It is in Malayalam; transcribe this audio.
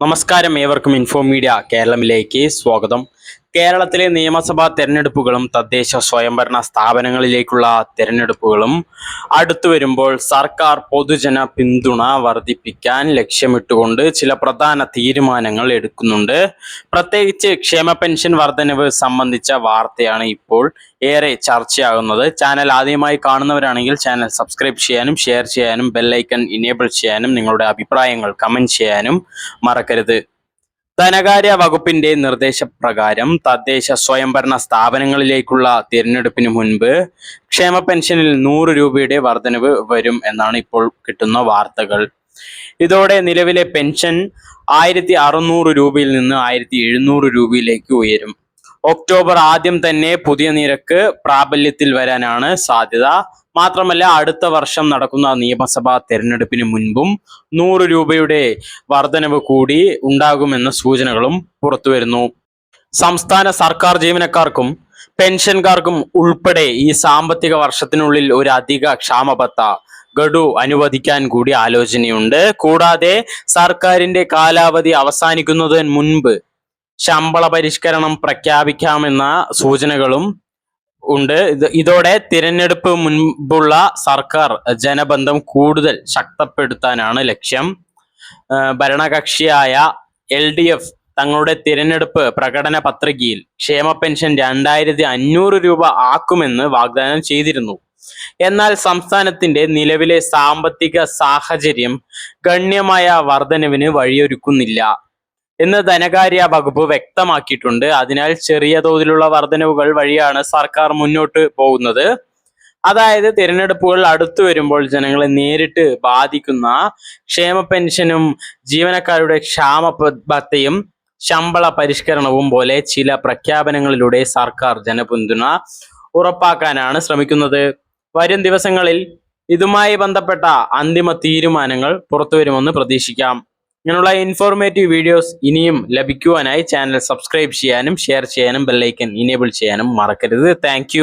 നമസ്കാരം ഏവർക്കും ഇൻഫോ മീഡിയ കേരളമിലേക്ക് സ്വാഗതം. കേരളത്തിലെ നിയമസഭാ തെരഞ്ഞെടുപ്പുകളും തദ്ദേശ സ്വയംഭരണ സ്ഥാപനങ്ങളിലേക്കുള്ള തെരഞ്ഞെടുപ്പുകളും അടുത്തു വരുമ്പോൾ സർക്കാർ പൊതുജന പിന്തുണ വർദ്ധിപ്പിക്കാൻ ലക്ഷ്യമിട്ടുകൊണ്ട് ചില പ്രധാന തീരുമാനങ്ങൾ എടുക്കുന്നുണ്ട്. പ്രത്യേകിച്ച് ക്ഷേമ പെൻഷൻ വർധനവ് സംബന്ധിച്ച വാർത്തയാണ് ഇപ്പോൾ ഏറെ ചർച്ചയാകുന്നത്. ചാനൽ ആദ്യമായി കാണുന്നവരാണെങ്കിൽ ചാനൽ സബ്സ്ക്രൈബ് ചെയ്യാനും ഷെയർ ചെയ്യാനും ബെല്ലൈക്കൺ ഇനേബിൾ ചെയ്യാനും നിങ്ങളുടെ അഭിപ്രായങ്ങൾ കമന്റ് ചെയ്യാനും മറക്കരുത്. ധനകാര്യ വകുപ്പിന്റെ നിർദ്ദേശപ്രകാരം തദ്ദേശ സ്വയംഭരണ സ്ഥാപനങ്ങളിലേക്കുള്ള തിരഞ്ഞെടുപ്പിന് മുൻപ് ക്ഷേമ പെൻഷനിൽ നൂറ് രൂപയുടെ വർധനവ് വരും എന്നാണ് ഇപ്പോൾ കിട്ടുന്ന വാർത്തകൾ. ഇതോടെ നിലവിലെ പെൻഷൻ ആയിരത്തി അറുന്നൂറ് രൂപയിൽ നിന്ന് ആയിരത്തി എഴുന്നൂറ് രൂപയിലേക്ക് ഉയരും. ഒക്ടോബർ ആദ്യം തന്നെ പുതിയ നിരക്ക് പ്രാബല്യത്തിൽ വരാനാണ് സാധ്യത. മാത്രമല്ല അടുത്ത വർഷം നടക്കുന്ന നിയമസഭാ തെരഞ്ഞെടുപ്പിന് മുൻപും നൂറ് രൂപയുടെ വർധനവ് കൂടി ഉണ്ടാകുമെന്ന സൂചനകളും പുറത്തുവരുന്നു സംസ്ഥാന സർക്കാർ ജീവനക്കാർക്കും പെൻഷൻകാർക്കും ഉൾപ്പെടെ ഈ സാമ്പത്തിക വർഷത്തിനുള്ളിൽ ഒരു അധിക ക്ഷാമബത്ത ഗഡു അനുവദിക്കാൻ കൂടി ആലോചനയുണ്ട്. കൂടാതെ സർക്കാരിന്റെ കാലാവധി അവസാനിക്കുന്നതിന് മുൻപ് ശമ്പള പരിഷ്കരണം പ്രഖ്യാപിക്കാമെന്ന സൂചനകളും ഉണ്ട്. ഇതോടെ തിരഞ്ഞെടുപ്പ് മുൻപുള്ള സർക്കാർ ജനബന്ധം കൂടുതൽ ശക്തപ്പെടുത്താനാണ് ലക്ഷ്യം. ഭരണകക്ഷിയായ എൽ ഡി എഫ് തങ്ങളുടെ തിരഞ്ഞെടുപ്പ് പ്രകടന പത്രികയിൽ ക്ഷേമ പെൻഷൻ രണ്ടായിരത്തി അഞ്ഞൂറ് രൂപ ആക്കുമെന്ന് വാഗ്ദാനം ചെയ്തിരുന്നു. എന്നാൽ സംസ്ഥാനത്തിന്റെ നിലവിലെ സാമ്പത്തിക സാഹചര്യം ഗണ്യമായ വർധനവിന് വഴിയൊരുക്കുന്നില്ല. എന്ന് ധനകാര്യ വകുപ്പ് വ്യക്തമാക്കിയിട്ടുണ്ട്. അതിനാൽ ചെറിയ തോതിലുള്ള വർധനവുകൾ വഴിയാണ് സർക്കാർ മുന്നോട്ട് പോകുന്നത്. അതായത് തിരഞ്ഞെടുപ്പുകൾ അടുത്തു വരുമ്പോൾ ജനങ്ങളെ നേരിട്ട് ബാധിക്കുന്ന ക്ഷേമ പെൻഷനും ജീവനക്കാരുടെ ക്ഷാമ ഭത്തയും ശമ്പള പരിഷ്കരണവും പോലെ ചില പ്രഖ്യാപനങ്ങളിലൂടെ സർക്കാർ ജനപിന്തുണ ഉറപ്പാക്കാനാണ് ശ്രമിക്കുന്നത്. വരും ദിവസങ്ങളിൽ ഇതുമായി ബന്ധപ്പെട്ട അന്തിമ തീരുമാനങ്ങൾ പുറത്തുവരുമെന്ന് പ്രതീക്ഷിക്കാം. ഇങ്ങനെയുള്ള ഇൻഫോർമേറ്റീവ് വീഡിയോസ് ഇനിയും ലഭിക്കുവാനായി ചാനൽ സബ്സ്ക്രൈബ് ചെയ്യാനും ഷെയർ ചെയ്യാനും ബെല്ലൈക്കൻ ഇനേബിൾ ചെയ്യാനും മറക്കരുത്. താങ്ക്